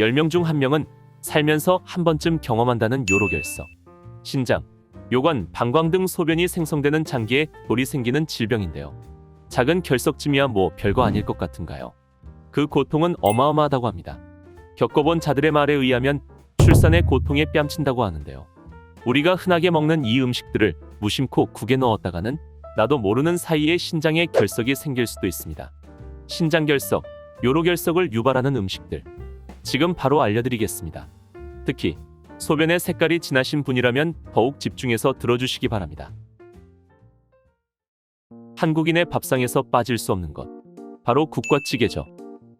10명 중 1명은 살면서 한 번쯤 경험한다는 요로결석. 신장, 요관, 방광 등 소변이 생성되는 장기에 돌이 생기는 질병인데요. 작은 결석쯤이야 뭐 별거 아닐 것 같은가요? 그 고통은 어마어마하다고 합니다. 겪어본 자들의 말에 의하면 출산의 고통에 뺨친다고 하는데요. 우리가 흔하게 먹는 이 음식들을 무심코 국에 넣었다가는 나도 모르는 사이에 신장에 결석이 생길 수도 있습니다. 신장 결석, 요로 결석을 유발하는 음식들. 지금 바로 알려드리겠습니다. 특히 소변의 색깔이 진하신 분이라면 더욱 집중해서 들어주시기 바랍니다. 한국인의 밥상에서 빠질 수 없는 것. 바로 국과 찌개죠.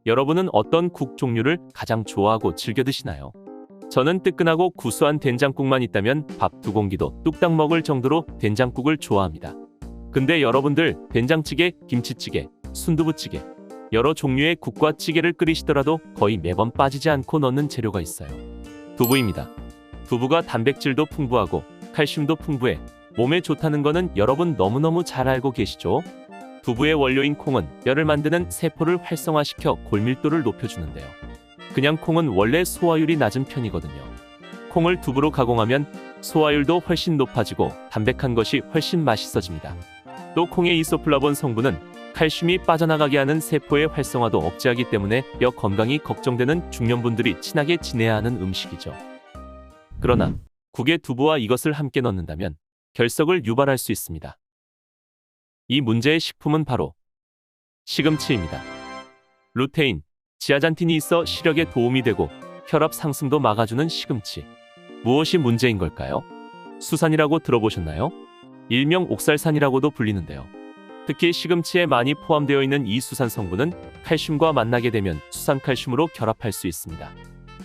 여러분은 어떤 국 종류를 가장 좋아하고 즐겨 드시나요? 저는 뜨끈하고 구수한 된장국만 있다면 밥 두 공기도 뚝딱 먹을 정도로 된장국을 좋아합니다. 근데 여러분들 된장찌개, 김치찌개, 순두부찌개 여러 종류의 국과 찌개를 끓이시더라도 거의 매번 빠지지 않고 넣는 재료가 있어요. 두부입니다. 두부가 단백질도 풍부하고 칼슘도 풍부해 몸에 좋다는 거는 여러분 너무너무 잘 알고 계시죠? 두부의 원료인 콩은 뼈를 만드는 세포를 활성화시켜 골밀도를 높여주는데요. 그냥 콩은 원래 소화율이 낮은 편이거든요. 콩을 두부로 가공하면 소화율도 훨씬 높아지고 담백한 것이 훨씬 맛있어집니다. 또 콩의 이소플라본 성분은 칼슘이 빠져나가게 하는 세포의 활성화도 억제하기 때문에 뼈 건강이 걱정되는 중년분들이 친하게 지내야 하는 음식이죠. 그러나 국에 두부와 이것을 함께 넣는다면 결석을 유발할 수 있습니다. 이 문제의 식품은 바로 시금치입니다. 루테인, 지아잔틴이 있어 시력에 도움이 되고 혈압 상승도 막아주는 시금치. 무엇이 문제인 걸까요? 수산이라고 들어보셨나요? 일명 옥살산이라고도 불리는데요. 특히 시금치에 많이 포함되어 있는 이 수산 성분은 칼슘과 만나게 되면 수산칼슘으로 결합할 수 있습니다.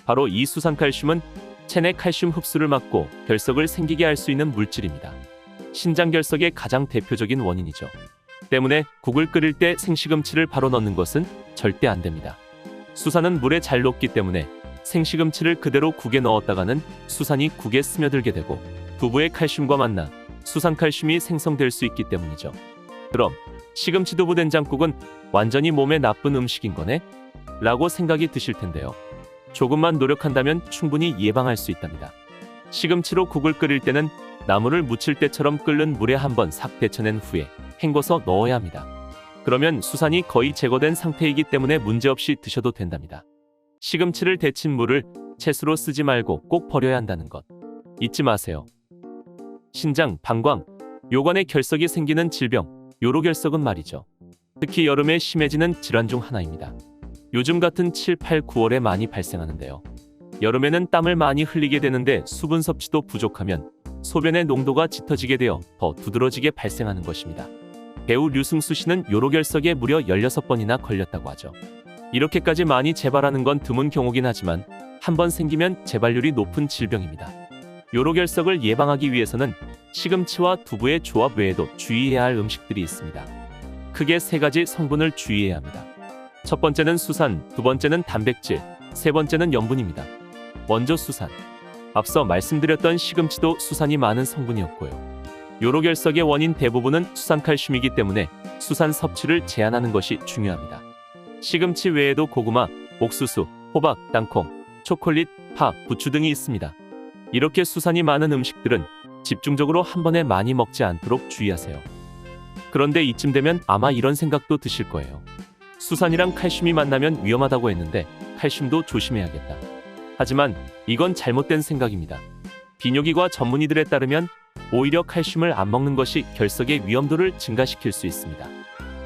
바로 이 수산칼슘은 체내 칼슘 흡수를 막고 결석을 생기게 할 수 있는 물질입니다. 신장 결석의 가장 대표적인 원인이죠. 때문에 국을 끓일 때 생시금치를 바로 넣는 것은 절대 안 됩니다. 수산은 물에 잘 녹기 때문에 생시금치를 그대로 국에 넣었다가는 수산이 국에 스며들게 되고 두부의 칼슘과 만나 수산칼슘이 생성될 수 있기 때문이죠. 그럼 시금치 두부 된장국은 완전히 몸에 나쁜 음식인 거네? 라고 생각이 드실 텐데요. 조금만 노력한다면 충분히 예방할 수 있답니다. 시금치로 국을 끓일 때는 나물을 무칠 때처럼 끓는 물에 한번 싹 데쳐낸 후에 헹궈서 넣어야 합니다. 그러면 수산이 거의 제거된 상태이기 때문에 문제없이 드셔도 된답니다. 시금치를 데친 물을 채수로 쓰지 말고 꼭 버려야 한다는 것. 잊지 마세요. 신장, 방광, 요관에 결석이 생기는 질병, 요로결석은 말이죠. 특히 여름에 심해지는 질환 중 하나입니다. 요즘 같은 7, 8, 9월에 많이 발생하는데요. 여름에는 땀을 많이 흘리게 되는데 수분 섭취도 부족하면 소변의 농도가 짙어지게 되어 더 두드러지게 발생하는 것입니다. 배우 류승수 씨는 요로결석에 무려 16번이나 걸렸다고 하죠. 이렇게까지 많이 재발하는 건 드문 경우긴 하지만 한 번 생기면 재발률이 높은 질병입니다. 요로결석을 예방하기 위해서는 시금치와 두부의 조합 외에도 주의해야 할 음식들이 있습니다. 크게 세 가지 성분을 주의해야 합니다. 첫 번째는 수산, 두 번째는 단백질, 세 번째는 염분입니다. 먼저 수산. 앞서 말씀드렸던 시금치도 수산이 많은 성분이었고요. 요로결석의 원인 대부분은 수산칼슘이기 때문에 수산 섭취를 제한하는 것이 중요합니다. 시금치 외에도 고구마, 옥수수, 호박, 땅콩, 초콜릿, 파, 부추 등이 있습니다. 이렇게 수산이 많은 음식들은 집중적으로 한 번에 많이 먹지 않도록 주의하세요. 그런데 이쯤 되면 아마 이런 생각도 드실 거예요. 수산이랑 칼슘이 만나면 위험하다고 했는데 칼슘도 조심해야겠다. 하지만 이건 잘못된 생각입니다. 비뇨기과 전문의들에 따르면 오히려 칼슘을 안 먹는 것이 결석의 위험도를 증가시킬 수 있습니다.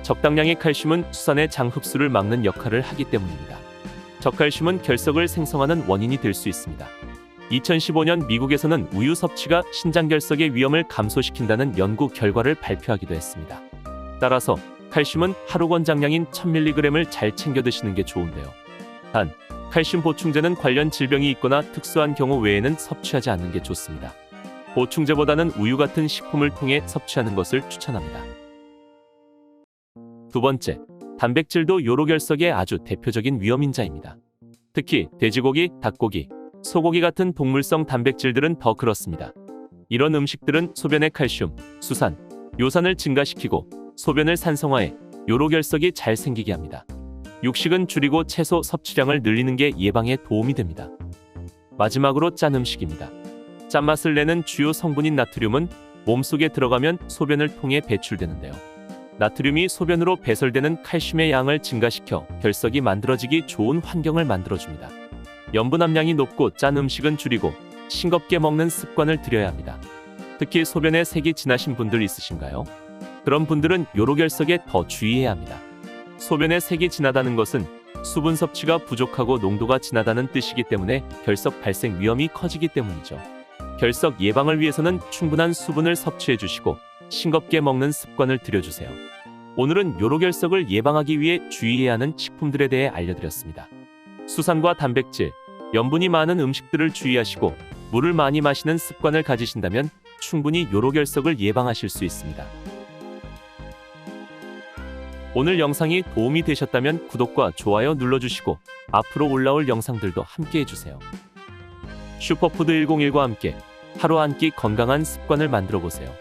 적당량의 칼슘은 수산의 장 흡수를 막는 역할을 하기 때문입니다. 저칼슘은 결석을 생성하는 원인이 될 수 있습니다. 2015년 미국에서는 우유 섭취가 신장 결석의 위험을 감소시킨다는 연구 결과를 발표하기도 했습니다. 따라서 칼슘은 하루 권장량인 1000mg을 잘 챙겨 드시는 게 좋은데요. 단, 칼슘 보충제는 관련 질병이 있거나 특수한 경우 외에는 섭취하지 않는 게 좋습니다. 보충제보다는 우유 같은 식품을 통해 섭취하는 것을 추천합니다. 두 번째, 단백질도 요로결석의 아주 대표적인 위험인자입니다. 특히 돼지고기, 닭고기, 소고기 같은 동물성 단백질들은 더 그렇습니다. 이런 음식들은 소변의 칼슘, 수산, 요산을 증가시키고 소변을 산성화해 요로결석이 잘 생기게 합니다. 육식은 줄이고 채소 섭취량을 늘리는 게 예방에 도움이 됩니다. 마지막으로 짠 음식입니다. 짠맛을 내는 주요 성분인 나트륨은 몸속에 들어가면 소변을 통해 배출되는데요. 나트륨이 소변으로 배설되는 칼슘의 양을 증가시켜 결석이 만들어지기 좋은 환경을 만들어줍니다. 염분 함량이 높고 짠 음식은 줄이고 싱겁게 먹는 습관을 들여야 합니다. 특히 소변에 색이 진하신 분들 있으신가요? 그런 분들은 요로결석에 더 주의해야 합니다. 소변에 색이 진하다는 것은 수분 섭취가 부족하고 농도가 진하다는 뜻이기 때문에 결석 발생 위험이 커지기 때문이죠. 결석 예방을 위해서는 충분한 수분을 섭취해 주시고 싱겁게 먹는 습관을 들여주세요. 오늘은 요로결석을 예방하기 위해 주의해야 하는 식품들에 대해 알려드렸습니다. 수산과 단백질, 염분이 많은 음식들을 주의하시고 물을 많이 마시는 습관을 가지신다면 충분히 요로결석을 예방하실 수 있습니다. 오늘 영상이 도움이 되셨다면 구독과 좋아요 눌러주시고 앞으로 올라올 영상들도 함께 해주세요. 슈퍼푸드 101과 함께 하루 한 끼 건강한 습관을 만들어 보세요.